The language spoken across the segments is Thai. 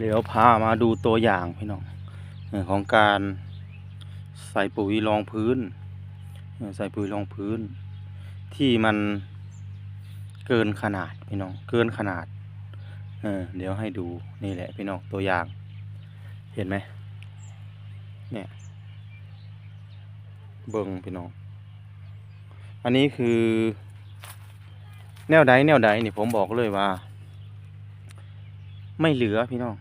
เดี๋ยวพามาดูตัวอย่างพี่น้องของการใส่ปุ๋ยรองพื้น ใส่ปุ๋ยรองพื้น ที่มันเกินขนาดพี่น้องเกินขนาดเดี๋ยวให้ดูนี่แหละพี่น้องตัวอย่าง เห็นไหมเนี่ยเบิ่งพี่น้อง อันนี้คือ แนวใดแนวใดนี่ผมบอกเลยว่า ไม่เหลือพี่น้อง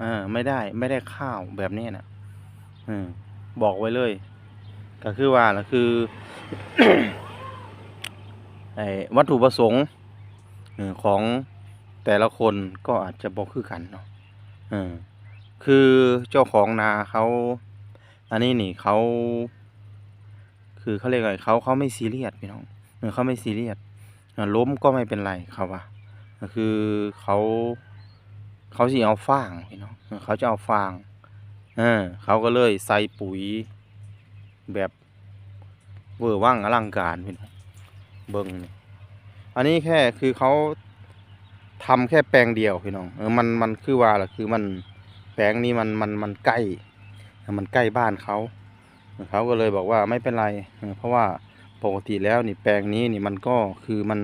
เออไม่ได้ไม่ได้ข้าวแบบนี้นะเออบอกไว้เลย ก็คือว่าล่ะคือไอ้วัตถุประสงค์อของแต่ละคนก็อาจจะบอกคือกันเนาะเออคือเจ้าของนาเขาอันนี้นี่เขา คือเขาเรียกอะไรเขาเขาไม่ซีเรียสพี่น้องเออเขาไม่ซีเรียสล้มก็ไม่เป็นไรเขาว่าคือเขา เขาสิเอาฟางพี่น้องเขาจะเอาฟางเออเขาก็เลยใส่ปุ๋ยแบบเวอร์ว่างอลังการพี่น้องเบิ้งนี่อันนี้แค่คือเขาทำแค่แปลงเดียวพี่น้องเออมันมันคือว่าล่ะคือมันแปลงนี้มันมันมันใกล้ มันใกล้บ้านเขาเขาก็เลยบอกว่าไม่เป็นไร เพราะว่าปกติแล้วนี่แปลงนี้นี่มันก็คือมัน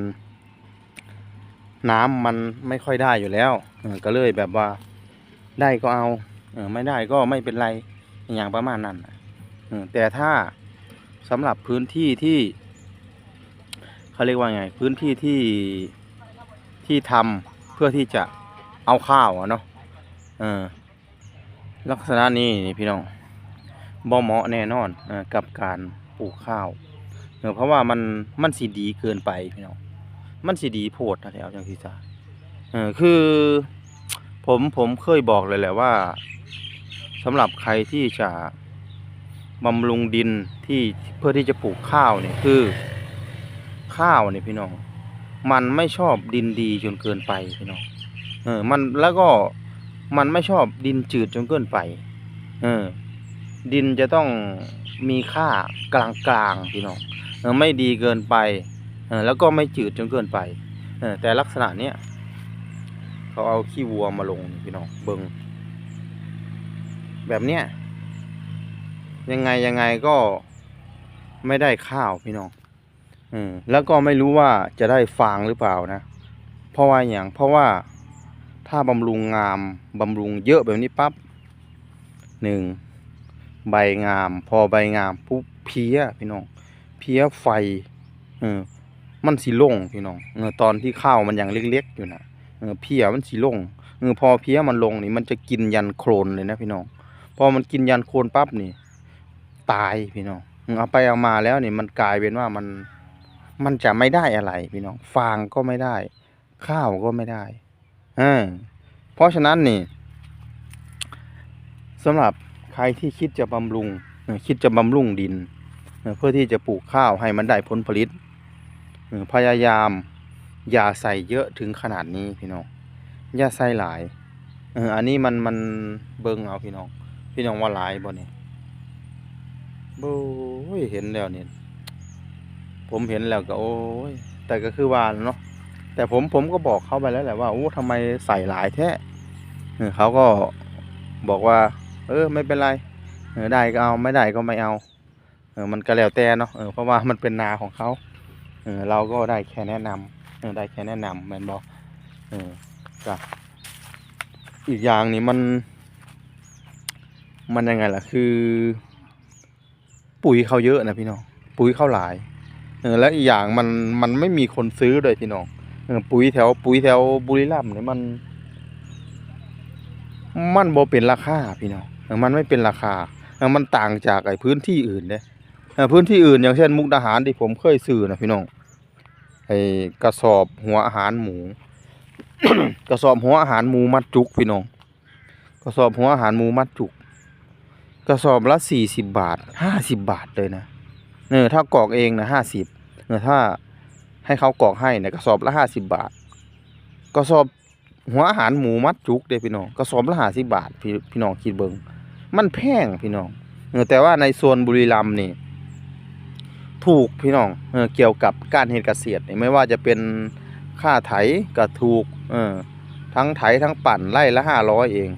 น้ำมันไม่ค่อยได้อยู่แล้วก็เลยแบบว่าได้ก็เอาเออไม่ได้ก็ไม่เป็นไรอย่างประมาณนั้นอแต่ถ้าสำหรับพื้นที่ที่เขาเรียกว่าไง พื้นที่ที่ที่ทำเพื่อที่จะเอาข้าวอะเนาะเออลักษณะนี้นี่พี่น้องบ่เหมาะแน่นอนอกับการปลูกข้าวเออเพราะว่ามันมันสีดีเกินไปพี่น้อง มันสีดีโพดนะแถวจังซี่จ้าเออคือ ผมผมเคยบอกเลยแหละว่าสำหรับใครที่จะบำรุงดินที่เพื่อที่จะปลูกข้าวเนี่ยคือ ข้าวเนี่ยพี่น้อง มันไม่ชอบดินดีจนเกินไปพี่น้องเออมันแล้วก็มันไม่ชอบดินจืดจนเกินไป เออ ดินจะต้องมีค่ากลางๆพี่น้องเออไม่ดีเกินไป แล้วก็ไม่จืดจนเกินไปแต่ลักษณะเนี้ยเขาเอาขี้วัวมาลงพี่น้องเบิงแบบเนี้ยยังไงยังไงก็ไม่ได้ข้าวพี่น้องอแล้วก็ไม่รู้ว่าจะได้ฟางหรือเปล่านะ เพราะว่าอย่างเพราะว่าถ้าบำรุงงามบำรุงเยอะแบบนี้ปั๊บหนึ่งใบงาม พอใบงามปุ๊บเพี้ยพี่น้องเพี้ยไฟเออ มันสีลงพี่น้องเออตอนที่ข้าวมันยังเล็กๆอยู่นะเออเพี้ยมันสีลงเออพอเพี้ยมันลงนี่มันจะกินยันโคลนเลยนะพี่น้อง พอมันกินยันโคลนปั๊บนี่ ตายพี่น้องเออเอาไปเอามาแล้วนี่มันกลายเป็นว่ามันมันจะไม่ได้อะไรพี่น้อง ฟางก็ไม่ได้ ข้าวก็ไม่ได้อ่าเพราะฉะนั้นนี่สำหรับใครที่คิดจะบำรุงคิดจะบำรุงดิน เพื่อที่จะปลูกข้าวให้มันได้ผลผลิต พยายาม อย่าใส่เยอะถึงขนาดนี้พี่น้องอย่าใส่หลายเอออันนี้มันมันเบิ่งเอาพี่น้อง พี่น้องว่าหลายบ่เนี่ยโอ้ยเห็นแล้วเนี่ยผมเห็นแล้วก็โอ้ยแต่ก็คือว่าเนาะแต่ผมผมก็บอกเขาไปแล้วแหละว่าโอ้ทำไมใส่หลายแท้เออเขาก็บอกว่า เออไม่เป็นไรเออได้ก็เอาไม่ได้ก็ไม่เอาเออมันก็แล้วแต่เนาะเออเพราะว่ามันเป็นนาของเขา เออเราก็ได้แค่แนะนำเออได้แค่แนะนำแมนบอกเออก็อีกอย่างนี่มัน มันยังไงล่ะคือ ปุ๋ยเขาเยอะนะพี่น้องปุ๋ยเขาหลายเออและอีกอย่างมันมันไม่มีคนซื้อเลยพี่น้องเออปุ๋ยแถวปุ๋ยแถวบุรีรัมย์เนี่ยมัน มันบ่เป็นราคาพี่น้องมันไม่เป็นราคามันต่างจากไอ้พื้นที่อื่นเด้เออพื้นที่อื่นอย่างเช่นมุกดาหารที่ผมเคยซื้อนะพี่น้อง ไอ้กระสอบหัวอาหารหมู กระสอบหัวอาหารหมูมัดจุกพี่น้องกระสอบหัวอาหารหมูมัดจุก กระสอบละสี่สิบบาทห้าสิบบาทเลยนะเออถ้ากรอกเองนะห้าสิบเออถ้าให้เขากรอกให้เนี่ยกระสอบละห้าสิบบาท กระสอบหัวอาหารหมูมัดจุกเด้พี่น้องกระสอบละห้าสิบบาทพี่พี่น้องคิดเบิงมันแพงพี่น้องเออแต่ว่าในโซนบุรีรัมย์นี่ ถูกพี่น้องเออเกี่ยวกับการเฮ็ดเกษตรไม่ว่าจะเป็นค่าไถก็ถูกเออทั้งไถทั้งปั่นไล่ละห้าร้อยเอง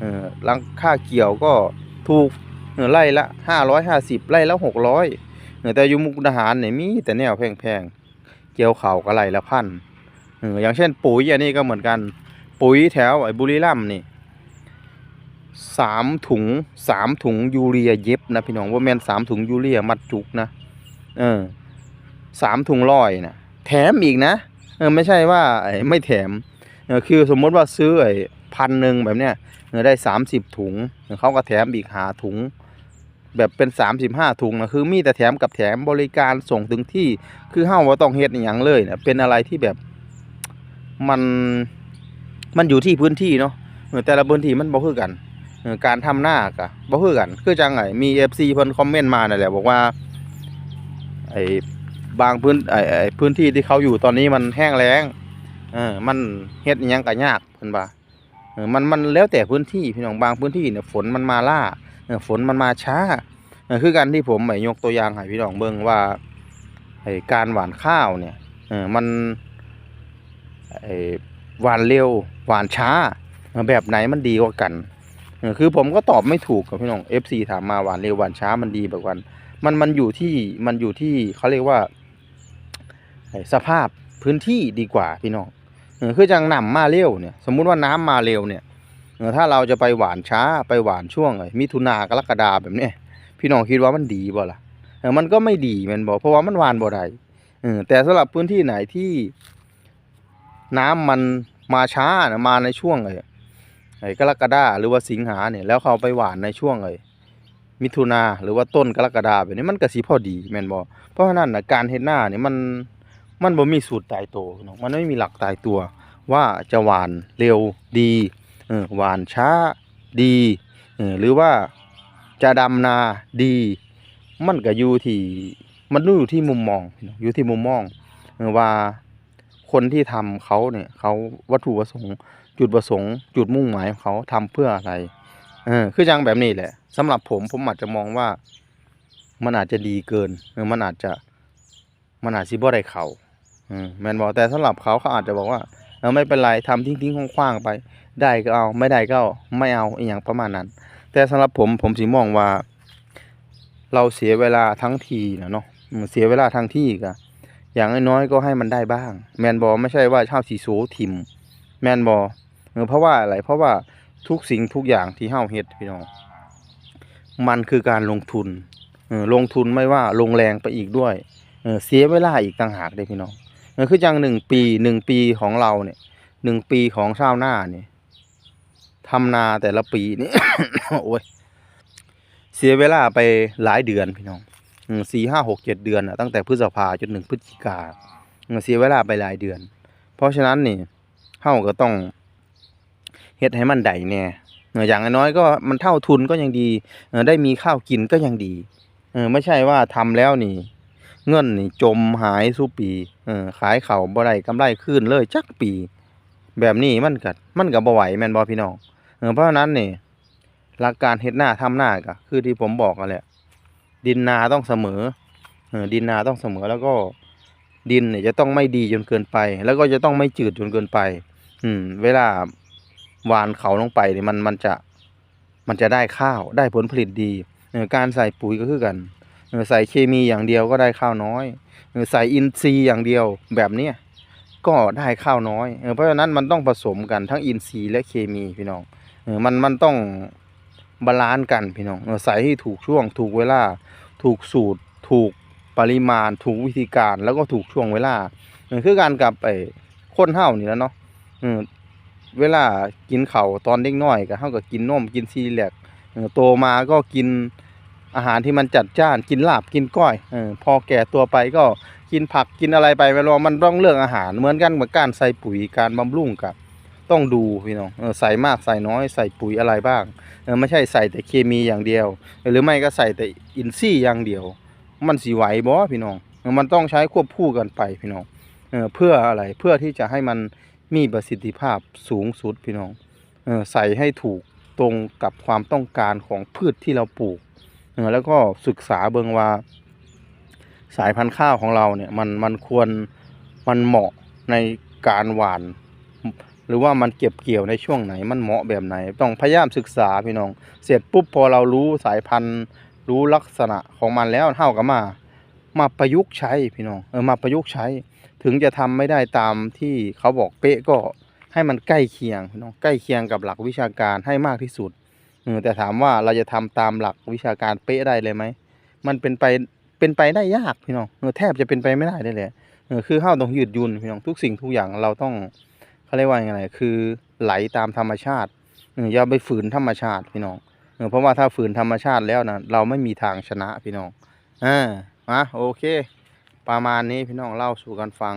เออลังค่าเกี่ยวก็ถูกเออไล่ละห้าร้อยห้าสิบไล่ละหกร้อยเออแต่อยู่มุกดาหารเนี่ยมีแต่แนวแพงๆเกี่ยวเข่าก็ไล่ละพันเอออย่างเช่นปุ๋ยอันนี้ก็เหมือนกันปุ๋ยแถวไอ้บุรีรัมย์นี่สามถุงสามถุงยูเรียเย็บนะพี่น้องว่าแม่นสามถุงยูเรียมัดจุกนะ เออสามถุงร้อยนะแถมอีกนะเออไม่ใช่ว่าไอ้ไม่แถมเออคือสมมติว่าซื้อไอ้พันหนึ่งแบบเนี้ยเออได้สามสิบถุงเขาก็แถมอีกหาถุง แบบเป็นสามสิบห้าถุงนะคือมีแต่แถมกับแถมบริการส่งถึงที่คือเฮาว่าต้องเฮ็ดอย่างเลยเนะเป็นอะไรที่แบบมันมันอยู่ที่พื้นที่เนาะแต่ละพื้นที่มันบ่คือกัน การทำหน้ากะบ่คือกัน คือจังไงมี FC เพิ่นคอมเมนต์มานั่นแหละบอกว่า ไอ้บางพื้นไอ้ไอ้พื้นที่ที่เขาอยู่ตอนนี้มันแห้งแล้งเออมันเฮ็ดยังก็ยากเพิ่นว่าเออมันมันแล้วแต่พื้นที่พี่น้องบางพื้นที่เนี่ยฝนมันมาล่าเออฝนมันมาช้าเออคือกันที่ผมไอ้ยกตัวอย่างให้พี่น้องเบิ่งว่าไอ้การหว่านข้าวเนี่ยเออมันไอ้หว่านเร็วหว่านช้าแบบไหนมันดีกว่ากันคือผมก็ตอบไม่ถูกกับพี่น้อง FC ถามมาหวานเร็วหวานช้ามันดีแบบกัน มันมันอยู่ที่มันอยู่ที่เขาเรียกว่าสภาพพื้นที่ดีกว่าพี่น้องเออคือจังน้ำมาเร็วเนี่ยสมมุติว่าน้ำมาเร็วเนี่ยถ้าเราจะไปหวานช้าไปหวานช่วงมิถุนากรกฎาแบบนี้พี่น้องคิดว่ามันดีบ่ล่ะมันก็ไม่ดีมันบอกเพราะว่ามันหวานบ่ได้แต่สำหรับพื้นที่ไหนที่น้ำมันมาช้านะมาในช่วงไอ้ไอ้กรกฎาหรือว่าสิงหาเนี่ยแล้วเขาไปหวานในช่วงไอ้ มิถุนาหรือว่าต้นกรกฎาแบบนี้มันก็สิพอดีแม่นบ่เพราะฉะนั้นนะการเฮ็ดหน้านี่มันมันบ่มีสูตรตายตัวพี่น้องมันไม่มีหลักตายตัว ว่าจะหวานเร็วดีเออหวานช้าดีเออหรือว่าจะดำนาดี มันก็อยู่ที่มันอยู่ที่มุมมองอยู่ที่มุมมองว่าคนที่ทำเขาเนี่ยเขาวัตถุประสงค์ จุดประสงค์ จุดมุ่งหมายของเขาทำเพื่ออะไร เออคือจังแบบนี้แหละสำหรับผมผมอาจจะมองว่า มันอาจจะดีเกินเออมันอาจจะมันอาจสิบ่ได้เขาอืมแมนบอกแต่สำหรับเขาเขาอาจจะบอกว่าเออไม่เป็นไรทำทิ้งทิ้งๆคว้างๆไป ได้ก็เอาไม่ได้ก็ไม่เอาอย่างประมาณนั้น แต่สำหรับผมผมสิมองว่า เราเสียเวลาทั้งทีนะเนาะเสียเวลาทั้งที่ก็อย่างน้อยก็ให้มันได้บ้าง แมนบอไม่ใช่ว่าชาวสีโซทิมแมนบอเออเพราะว่าอะไรเพราะว่า ทุกสิ่งทุกอย่างที่เฮาเฮ็ดพี่น้องมันคือการลงทุนเออลงทุนไม่ว่าลงแรงไปอีกด้วยเออเสียเวลาอีกต่างหากเด้พี่น้องเออคือจังหนึ่งปีหนึ่งปีของเราเนี่ยหนึ่งปีของชาวนาเนี่ยทำนาแต่ละปีนี่โอ้ยเสียเวลาไปหลายเดือนพี่น้องสี่ห้าหกเจ็ดเดือนอะตั้งแต่พฤษภาจนถึงพฤศจิกาเออเสียเวลาไปหลายเดือน เพราะฉะนั้นนี่เฮาก็ต้อง เฮ็ดให้มันได้แน่อย่างน้อยก็มันเท่าทุนก็ยังดีได้มีข้าวกินก็ยังดีเออไม่ใช่ว่าทำแล้วนี่ เงินนี่จมหายสู้ปีเออขายเข้าบ่ได้กำไรคืนเลยจักปี แบบนี้มันก็มันก็บ่ไหวแมนบ่พี่น้องเออเพราะนั้นนี่หลักการเฮ็ดหน้าทำหน้าก็คือที่ผมบอกกันแหละดินนาต้องเสมอเออดินนาต้องเสมอแล้วก็ดินเนี่ยจะต้องไม่ดีจนเกินไป แล้วก็จะต้องไม่จืดจนเกินไป อืม เวลา วานเขาลงไปนี่มันมันจะมันจะได้ข้าวได้ผลผลิตดีการใส่ปุ๋ยก็คือกันใส่เคมีอย่างเดียวก็ได้ข้าวน้อยใส่อินทรีย์อย่างเดียวแบบเนี้ยก็ได้ข้าวน้อย เพราะฉะนั้นมันต้องผสมกันทั้งอินทรีย์และเคมีพี่น้องมันมันต้องบาลานซ์กันพี่น้องใส่ให้ถูกช่วง ถูกเวลา ถูกสูตร ถูกปริมาณ ถูกวิธีการแล้วก็ถูกช่วงเวลา คือการกับไอ้คนเฮานี่แล้วเนาะ เวลากินเข้าตอนเด็กน้อยก็เฮาก็กินนมกินซีแลกเออโตมาก็กินอาหารที่มันจัดจ้านกินลาบกินก้อยอพอแก่ตัวไปก็กินผักกินอะไรไปไม่รู้มันต้องเลือกอาหารเหมือนกันเหมือนการใส่ปุ๋ยการบำรุงกับต้องดูพี่น้องอใส่มากใส่น้อยใส่ปุ๋ยอะไรบ้างไม่ใช่ใส่แต่เคมีอย่างเดียว หรือไม่ก็ใส่แต่อินทรีย์อย่างเดียว มันสิไหวบ่พี่น้องมันต้องใช้ควบคู่กันไปพี่น้องเพื่ออะไรเพื่อที่จะให้มัน มีประสิทธิภาพสูงสุดพี่น้องออใส่ให้ถูกตรงกับความต้องการของพืชที่เราปลูกแล้วก็ศึกษาเบิงว่า สายพันธุ์ข้าวของเราเนี่ยมันมันควรมันเหมาะในการหวาน หรือว่ามันเก็บเกี่ยวในช่วงไหน มันเหมาะแบบไหน ต้องพยายามศึกษาพี่น้อง เสร็จปุ๊บพอเรารู้สายพันธุ์รู้ลักษณะของมันแล้วเท่ากับมา มาประยุกต์ใช้พี่น้องเออมาประยุกต์ใช้ ถึงจะทำไม่ได้ตามที่เขาบอกเป๊ะก็ให้มันใกล้เคียงพี่น้องใกล้เคียงกับหลักวิชาการให้มากที่สุดเออแต่ถามว่าเราจะทำตามหลักวิชาการเป๊ะได้เลยไหมมันเป็นไปเป็นไปได้ยากพี่น้องเออแทบจะเป็นไปไม่ได้เลยแหละเออคือเฮาต้องยืดยุนพี่น้องทุกสิ่งทุกอย่างเราต้องเขาเรียกว่าอยังไงคือไหลตามธรรมชาติเอออย่าไปฝืนธรรมชาติพี่น้องเออเพราะว่าถ้าฝืนธรรมชาติแล้วนะเราไม่มีทางชนะพี่น้องอ่า อะโอเค ประมาณนี้พี่น้องเล่าสู่กันฟัง